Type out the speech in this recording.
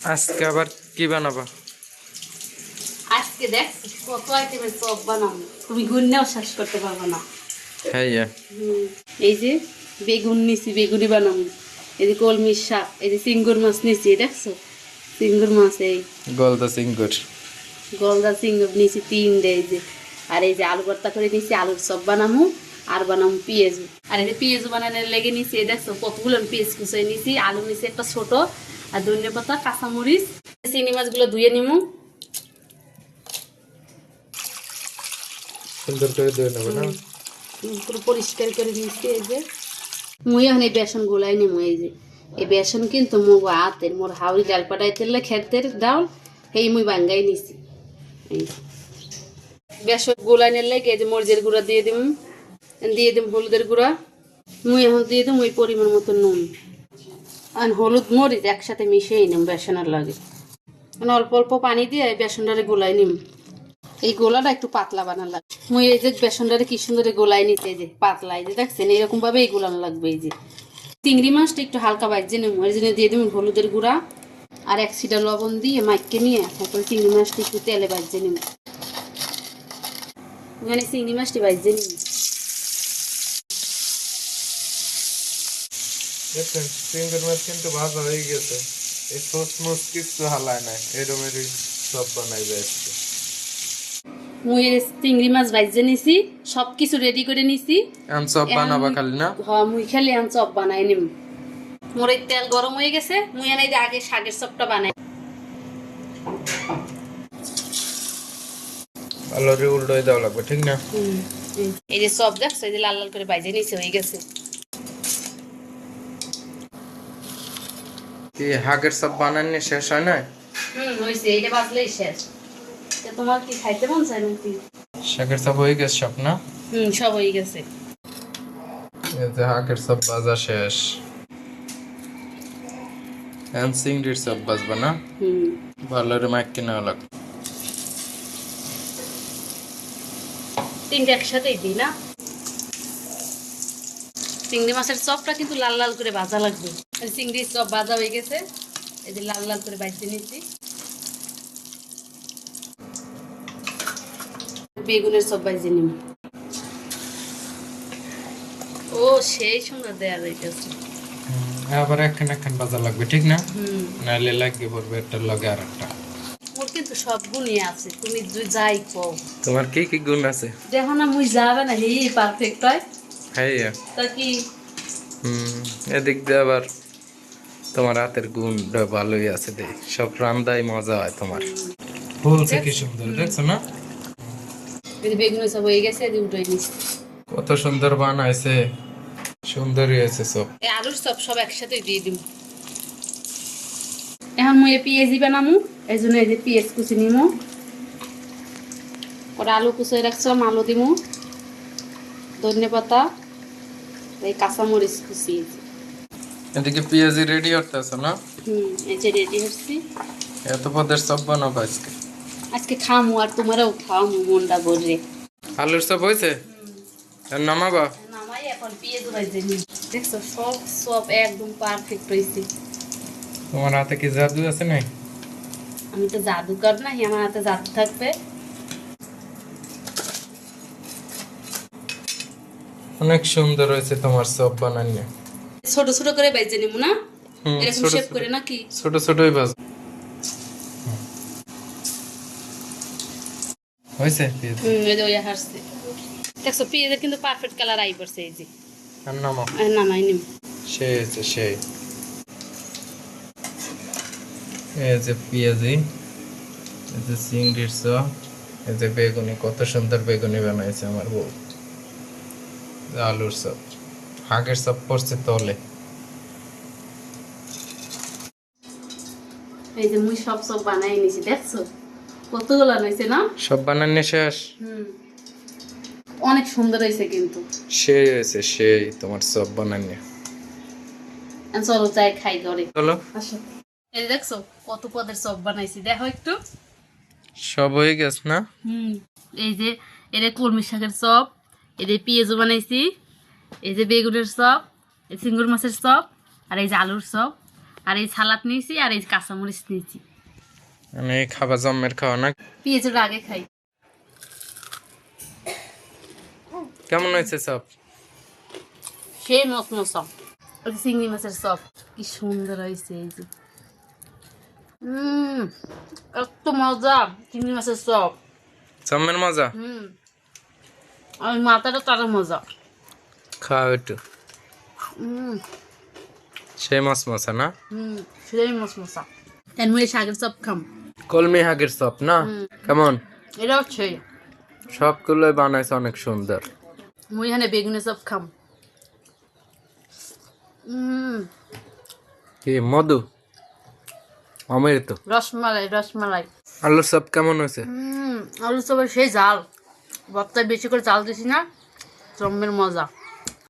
আজকে আবার কি বানাবা? আজকে দেখ কত আইটেমের চপ বানাবো। তুমি গুন্নেও শেষ করতে পারব না। হ্যাঁ এই যে বেগুন নিছি বেগুনি বানাবো। এই যে কলমির শাক এই যে চিঙ্গুর মাছ নিছি দেখছ? চিঙ্গুর মাছ এই। গলদা সিঙ্গুর। গলদা চিঙ্গুর নিছি তিন এই যে। আর এই যে আলু ভর্তা করে নিছি আলুর চপ বানামু আর বানামু পেঁয়াজ। আর এই যে পেঁয়াজ বানানোর লেগে নিছি এই দেখছ? কতগুলো পেঁয়াজ কুচাই নিছি আলু নিছি একটা ছোট আর ধনিয়া পাতা কাঁচামরিচ। চিংড়ি মাছগুলো ধুয়ে নিমু। সুন্দর করে ধুয়ে নেব না? পুরো পরিষ্কার করে নিচ্ছি এই যে। মুই এখন এই বেসন গোলাই নিমু এই যে। এই বেসন কিন্তু মোর হাতের মোর হাওড়ি ডাল পাটাইতেলে খেতের ডাল এই মুই বাঙ্গাই নিছি। এই। বেসন গোলাই নিলে এই যে মরিচের গুঁড়া দিয়ে দিম? দিয়ে দিম হলুদের গুঁড়া। মুই এখন দিয়ে দিম ওই পরিমাণ মতো নুন। আর হলুদ মরিচ একসাথে মিশিয়ে নিম বেসনের লাগে। অল্প অল্প পানি দিয়ে বেসনটারে গোলাই নিম। এই গোলাটা একটু পাতলা বানানো লাগবে মুই এই যে বেসনটারে কি সুন্দর গোলাই নিতে যে পাতলা, এই যে দেখছেন এরকম ভাবে এই গোলানো লাগবে, এই যে। চিংড়ি মাছটা একটু হালকা বাজছে নেব ওই জন্য দিয়ে দেবেন হলুদের গুঁড়া আর এক সিটা লবণ দিয়ে মাইকে নিয়ে তারপরে চিংড়ি মাছটা একটু তেলে বাজছে নিম। মানে চিংড়ি মাছটি বাজছে নিন দেখছেন সিঙ্গুর মাছ কিন্তু ভাজা হয়ে গেছে। এই সোস মোস কিছু হালায় নাই। এরমেরই সব বানাইবে আজকে। মুই চিংড়ি মাছ বাজছে নিছি সব কিছু রেডি করে নিছি। আম সব বানাবা খালি না? হ মুই খালি আন চপ বানাই নিম। মোর তেল গরম হয়ে গেছে মুই এনে আগে শাকের চপটা বানাই। ভালো করে উল্টোই দেওয়া লাগবে ঠিক না? এই যে সব দেখছ এই যে লাল লাল করে বাইজে নিছে হয়ে গেছে। কি হাগের সব বানানি শেষ হয় না হুম হয়েছে এইটা বাজলেই শেষ। তা তোমার কি খাইতে মন চায় নাকি? শাকের সব হয়ে গেছে সব না? হুম সব হয়ে গেছে। এই যে হাগের সব বাজা শেষ। এখন চিংড়ির সব বাজবা না? হুম। ভালো করে মাইকে নেওয়া লাগবে তিনটা একসাথেই দিই না? চিংড়ি মাছের চপটা কিন্তু লাল লাল করে ভাজা লাগবে। চিংড়ির চপ ভাজা হয়ে গেছে। এই যে লাল লাল করে ভাজতে নিচ্ছি। বেগুনের চপ ভাজতে নিম ও সেই সুন্দর দেয়া যাইতেছে। আবার একখান একখান বাজা লাগবে ঠিক না? হুম। নাহলে লাগবে পড়বে একটা লগে আর একটা মোর কিন্তু সব গুণই আছে তুমি যাই কও। তোমার কি কি গুণ আছে? দেখো না মুই যাবে না এই পারফেক্ট হয়। হ্যাঁ তা কি? হুম এদিক দিয়ে আবার তোমার হাতের গুণটা ভালোই আছে দেখ সব রান্দাই মজা হয় তোমার। ফুলছে কি সুন্দর দেখছ না? সব হয়ে গেছে উঠে নিচ্ছি। কত সুন্দর বানাইছে সুন্দরই হয়েছে সব। এই আলুর সব সব একসাথে দিয়ে দিব। এখন মুই পেঁয়াজি বানামু এই জন্য এই যে পেঁয়াজ কুচি নিমু। ওরা আলু কুচিয়ে রাখছিলাম আলু দিমু। ধনে পাতা এই কাঁচামরিচ কুচি। এদিকে পেঁয়াজি রেডি করতেছো না? হুম এই যে রেডি হচ্ছি। এত পদের সব বানাবো আজকে। আজকে খামু আর তোমারও খাওয়ামু মনটা ভরে। আলুর সব হয়েছে? আর নামাবা? নামাই এখন পেঁয়াজ ভাজতে নিই। দেখছ সব সব একদম পারফেক্ট হয়েছে। তোমার হাতে কি জাদু আছে নাই? আমি তো জাদুকর না আমার হাতে জাদু থাকবে। অনেক সুন্দর হয়েছে তোমার সব বানানো ছোট ছোট করে বেজে নিব না? এরকম শেপ করে নাকি ছোট ছোটই বাজ। হয়েছে হুম এই যে ওই হাসছে দেখছ পেঁয়াজের কিন্তু পারফেক্ট কালার আই পড়ছে এই যে। আর নামো আর নামাই নিম। সেই হয়েছে সেই এই যে পেঁয়াজি এই যে চিংড়ির চপ এই যে বেগুনি কত সুন্দর বেগুনি বানাইছে আমার বউ। আলুর চপ হাগের চপ পড়ছে তলে। এই যে মুই সব সব বানাই নিছি দেখছ? কতগুলো হয়েছে না? সব বানানো শেষ? হুম। অনেক সুন্দর হয়েছে কিন্তু। সেই হয়েছে সেই তোমার চপ বানানো আর চলো যাই খাই ঘরে। চলো। আসো। এই দেখছ কত পদের সব বানাইছি দেখো একটু। সব হয়ে গেছে না? হুম এই যে এটা কলমি শাকের চপ এই যে পেঁয়াজও বানাইছি এই যে বেগুনের চপ এই চিংড়ি মাছের চপ আর এই যে আলুর চপ আর এই সালাদ নিয়েছি আর এই কাঁচামরিচ নিয়েছি। মানে খাবার জম্মের খাওয়া না? পেঁয়াজের আগে খাই। কেমন হয়েছে সব সেই মশা ওই চিংড়ি মাছের চপ কি সুন্দর হয়েছে এই যে। হুম এত মজা চিংড়ি মাছের চপ। জম্মের মজা? হুম। আর মাথাটা তারও মজা। খাও একটু। সেই মাছ মশা না? হুম সেই মস মশা এর মধ্যে শাকের চপ খাম। কলমি হাগের সব না? কেমন? সবগুলোই বানাইছে অনেক সুন্দর। মুই এখানে বেগুনের চপ খাম। কি মধু? অমৃত? রসমালাই রসমালাই। আলুর সব কেমন হয়েছে? হুম আলু চপের সেই জাল ভর্তায় বেশি করে চাল দিছি না চম্বের মজা।